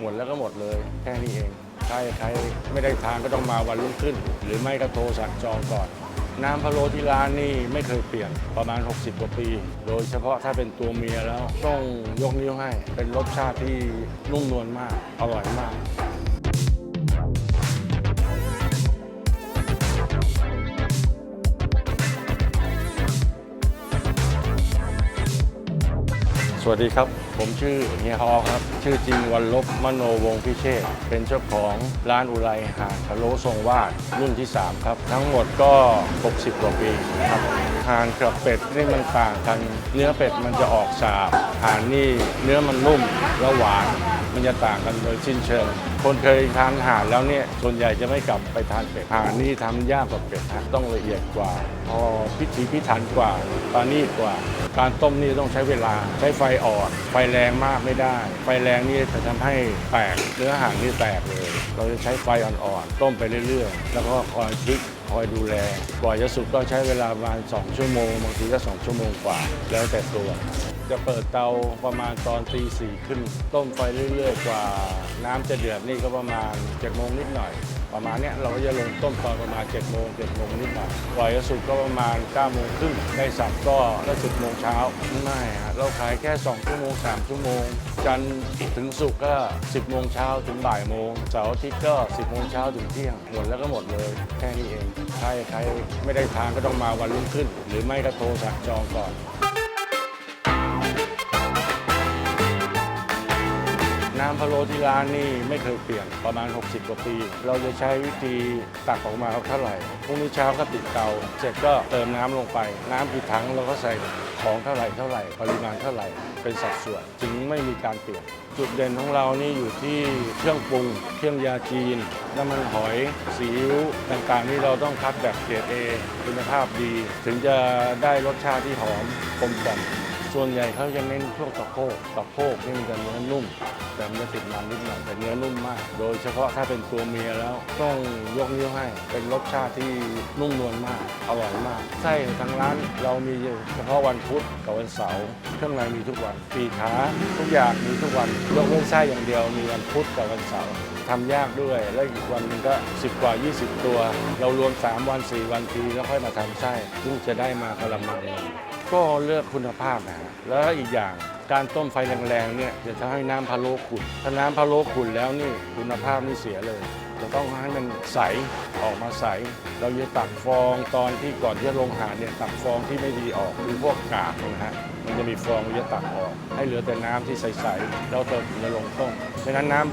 หมดแล้วก็หมดเลยแค่นี้เองใครใครไม่ได้ทานก็ต้องมาวันรุ่งขึ้น หรือไม่ก็โทรสั่งจองก่อน น้ำพะโล้ที่ร้านนี่ไม่เคยเปลี่ยนประมาณ 60 กว่าปี โดยเฉพาะถ้าเป็นตัวเมียแล้วต้องยกนิ้วให้ เป็นรสชาติที่นุ่มนวลมาก อร่อยมากสวัสดีครับ ผมชื่อเฮียฮอครับ ชื่อจริงวันลบมโนวงพิเชษเป็นเจ้าของร้านอุไรหาดพะโลทรงวาดรุ่นที่ 3 ครับ ทั้งหมดก็ 60 กว่าปีครับหานกับเป็ดนี่มันต่างกัน เนื้อเป็ดมันจะออกสาบหานนี่เนื้อมันนุ่มและหวาน มันจะต่างกันโดยสิ้นเชิง คนเคยทานห่านแล้วเนี่ยส่วนใหญ่จะไม่กลับไปทานเป็ดหานนี่ทำยากกว่าเป็ดฮะต้องละเอียดกว่า พอพิถีพิถันกว่าปานีกว่า การต้มนี่ต้องใช้เวลาใช้ไฟอ่อนไฟแรงมากไม่ได้ ไฟแรงนี่จะทำให้แตกเนื้อห่านนี่แตกเลย เราจะใช้ไฟอ่อนๆ ต้มไปเรื่อยๆ แล้วก็คอยพลิกคอยดูแลกว่าจะสุกก็ใช้เวลาประมาณ 2 ชั่วโมง บางทีก็2ชั่วโมงกว่า แล้วแต่ตัว จะเปิดเตาประมาณตอนตีสี่ขึ้น ต้มไฟเรื่อยๆ กว่า น้ำจะเดือดนี่ก็ประมาณ7โมงนิดหน่อยประมาณเนี้ยเราก็จะลงต้มตอนประมาณ7โมง7โมงนิดหน่อยกว่าจะสุกก็ประมาณ9โมงครึ่งได้สับก็ได้10โมงเช้าไม่ฮะเราขายแค่2ชั่วโมง3ชั่วโมง จันทร์ถึงศุกร์ก็ 10โมงเช้าถึงบ่ายโมงเสาร์อาทิตย์ก็ 10โมงเช้าถึงเที่ยงหมดแล้วก็หมดเลยแค่นี้เองใครใครไม่ได้ทานก็ต้องมาวันรุ่งขึ้น หรือไม่ก็โทรสั่งจองก่อนำพะโล้ที่ร้านนี่ไม่เคยเปลี่ยนประมาณ 60 กว่าปี เราจะใช้วิธีตักออกมาเท่าไหร่พรุ่งนี้เช้าก็ติดเตา เสร็จก็เติมน้ำลงไป น้ำกี่ถังเราก็ใส่ของเท่าไหร่เท่าไหร่ ปริมาณเท่าไหร่เป็นสัดส่วนจึงไม่มีการเปลี่ยน จุดเด่นของเรานี่อยู่ที่เครื่องปรุง เครื่องยาจีน น้ำมันหอยสีอิ๊วต่างๆนี่เราต้องคัดแบบเกรดเอคุณภาพดี ถึงจะได้รสชาติที่หอมกลมกล่อมส่วนใหญ่เขาจะเน้นช่วงสะโพกสะโพกนี่มันจะเนื้อนุ่ม แต่มันจะติดมันนิดหน่อยแต่เนื้อนุ่มมาก โดยเฉพาะถ้าเป็นตัวเมียแล้ว ต้องยกนิ้วให้ เป็นรสชาติที่นุ่มนวลมาก อร่อยมาก ไส้ทางร้านเรามีเฉพาะวันพุธกับวันเสาร์เครื่องในมีทุกวันปีขาทุกอย่างมีทุกวันยกเว้นไส้อย่างเดียวมีวันพุธกับวันเสาร์ทำยากด้วยแล้วอีกวันหนึงก็ 10 กว่า 20 ตัว เรารวม 3 วัน 4 วันทีแล้วค่อยมาทำไส้ซึ่งจะได้มากระมังก็เลือกคุณภาพนะฮะแล้วอีกอย่าง การต้มไฟแรงๆเนี่ยจะทำให้น้ำพะโล้ขุ่นถ้าน้ำพะโล้ขุ่นแล้วนี่คุณภาพนี่เสียเลย จะต้องให้มันใสออกมาใส เราจะตักฟองตอนที่ก่อนที่จะลงหาเนี่ยตักฟองที่ไม่ดีออกคือพวกกากนะฮะมันจะมีฟองเราจะตักออก ให้เหลือแต่น้ำที่ใสๆแล้วเติมถึงจะลงต้มดังนั้นน้ำ